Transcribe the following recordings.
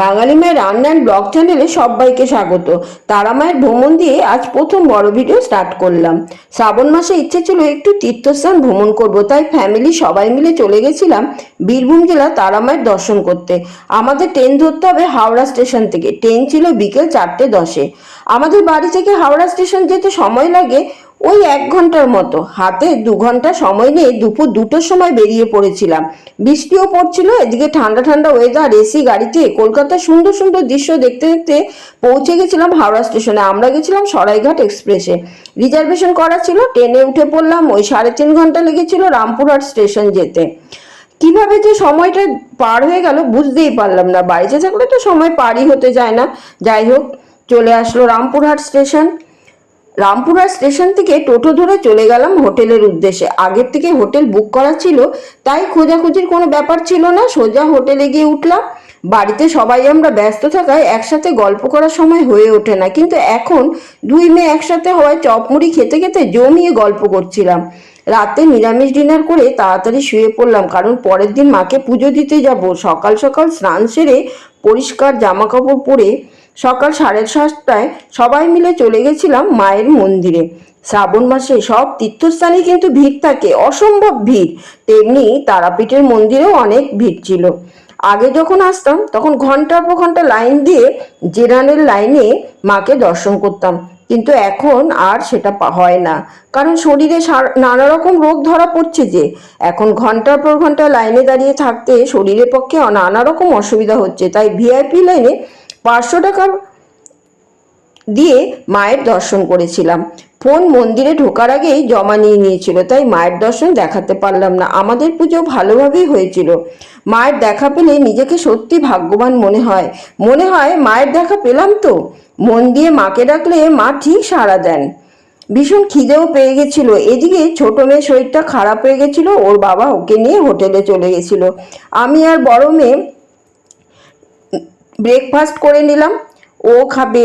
বাঙালি মায়ের রান্না and blog চ্যানেলে সবাইকে স্বাগত। তারা মায়ের ভ্রমণ দিয়ে আজ প্রথম বড় ভিডিও স্টার্ট করলাম। শ্রাবণ মাসে ইচ্ছে ছিল একটু তীর্থস্থান ভ্রমণ করব, তাই ফ্যামিলি সবাই মিলে চলে গেছিলাম বীরভূম জেলা তারা মায়ের দর্শন করতে। আমাদের ট্রেন ধরতে হবে হাওড়া স্টেশন থেকে। ট্রেন ছিল বিকেল চারটে দশে। আমাদের বাড়ি থেকে হাওড়া স্টেশন যেতে সময় লাগে ওই এক ঘণ্টার মতো। হাতে দু ঘণ্টা সময় নিয়ে দুপুর দুটোর সময় বেরিয়ে পড়েছিলাম। বৃষ্টিও পড়ছিল, এদিকে ঠান্ডা ঠান্ডা ওয়েদার এসি, গাড়িতে কলকাতার সুন্দর সুন্দর দৃশ্য দেখতে দেখতে পৌঁছে গেছিলাম হাওড়া স্টেশনে। আমরা গেছিলাম সরাইঘাট এক্সপ্রেসে রিজার্ভেশন করা ছিল ট্রেনে উঠে পড়লাম, ওই সাড়ে তিন ঘণ্টা লেগেছিল রামপুরহাট স্টেশন যেতে। কীভাবে যে সময়টা পার হয়ে গেল বুঝতেই পারলাম না। বাড়িতে থাকলে তো সময় পারই হতে যায় না। যাই হোক, চলে আসলো রামপুরহাট স্টেশন রামপুরহাট স্টেশন থেকে টোটো ধরে চলে গেলাম হোটেলের উদ্দেশ্যে। আগের থেকে হোটেল বুক করা ছিল, তাই খোঁজাখুঁজির কোনো ব্যাপার ছিল না, সোজা হোটেলে গিয়ে উঠলাম। বাড়িতে সবাই আমরা ব্যস্ত থাকায় একসাথে গল্প করার সময় হয়ে ওঠে না, কিন্তু এখন দুই মেয়ে একসাথে হওয়ায় চপমুড়ি খেতে খেতে জমিয়ে গল্প করছিলাম। রাতে নিরামিষ ডিনার করে তাড়াতাড়ি শুয়ে পড়লাম, কারণ পরের দিন মাকে পুজো দিতে যাব। সকাল সকাল স্নান সেরে পরিষ্কার জামা কাপড় পরে সকাল সাড়ে সাতটায় সবাই মিলে চলে গেছিলাম মায়ের মন্দিরে। শ্রাবণ মাসে সব তীর্থস্থানে কিন্তু ভিড় থাকে, অসম্ভব ভিড়। তেমনি তারাপীঠের মন্দিরেও অনেক ভিড় ছিল। আগে যখন আসতাম, তখন ঘণ্টার পর ঘণ্টা লাইন দিয়ে জেনারেল লাইনে মাকে দর্শন করতাম। কিন্তু এখন আর সেটা হয় না। কারণ শরীরে নানা রকম রোগ ধরা পড়ছে যে, এখন ঘণ্টার পর ঘণ্টা লাইনে দাঁড়িয়ে থাকতে শরীরের পক্ষে নানা রকম অসুবিধা হচ্ছে। তাই ভিআইপি লাইনে পাঁচশো টাকা দিয়ে মায়ের দর্শন করেছিলাম। ফোন মন্দিরে ঢোকার আগেই জমা নিয়ে নিয়েছিল, তাই মায়ের দর্শন দেখাতে পারলাম না। আমাদের পুজো ভালোভাবেই হয়েছিল। মায়ের দেখা পেলে নিজেকে সত্যি ভাগ্যবান মনে হয়। মনে হয় মায়ের দেখা পেলাম তো? মন দিয়ে মাকে ডাকলে মা ঠিক সাড়া দেন। ভীষণ খিদেও পেয়ে গেছিল। এদিকে ছোট মেয়ে শরীরটা খারাপ হয়ে গেছিল, ওর বাবা ওকে নিয়ে হোটেলে চলে গেছিল। আমি আর বড় মেয়ে ব্রেকফাস্ট করে নিলাম। ও খাবে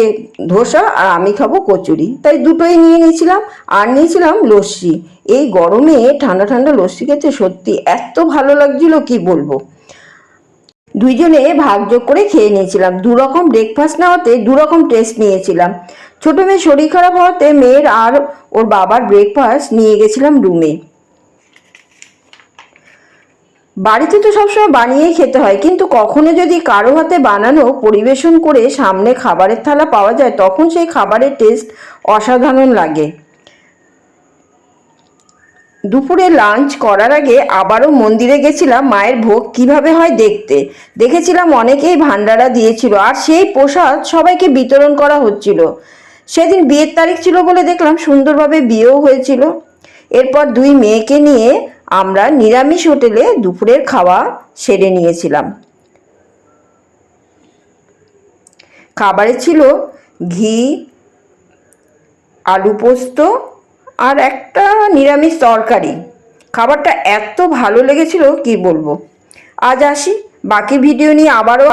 ধোসা আর আমি খাব কচুরি। তাই দুটোই নিয়ে নিয়েছিলাম আর নিয়েছিলাম লস্যি। এই গরমে ঠান্ডা ঠান্ডা লস্যি খেতে সত্যি এত ভালো লাগছিল, কি বলব? দুইজনে ভাগযোগ করে খেয়ে নিয়েছিলাম। দু রকম ব্রেকফাস্ট নেওয়াতে দু রকম টেস্ট নিয়েছিলাম। ছোট মেয়ে শরীর খারাপ হওয়াতে মেয়ের আর ওর বাবার ব্রেকফাস্ট নিয়ে গেছিলাম রুমে বাড়িতে তো সবসময় বানিয়েই খেতে হয়, কিন্তু কখনো যদি কারও হাতে বানানো, পরিবেশন করে সামনে খাবারের থালা পাওয়া যায়, তখন সেই খাবারের টেস্ট অসাধারণ লাগে। দুপুরে লাঞ্চ করার আগে আবারও মন্দিরে গেছিলাম, মায়ের ভোগ কীভাবে হয় দেখতে। দেখেছিলাম অনেকেই ভান্ডারা দিয়েছিল, আর সেই প্রসাদ সবাইকে বিতরণ করা হচ্ছিল। সেদিন বিয়ের তারিখ ছিল বলে দেখলাম, সুন্দরভাবে বিয়েও হয়েছিল। এরপর দুই মেয়েকে নিয়ে আমরা নিরামিষ হোটেলে দুপুরের খাওয়া সেরে নিয়েছিলাম। খাবারে ছিল ঘি, আলু পোস্ত আর একটা নিরামিষ তরকারি। খাবারটা এত ভালো লেগেছিল, কি বলব? আজ আসি, বাকি ভিডিও নিয়ে আবারও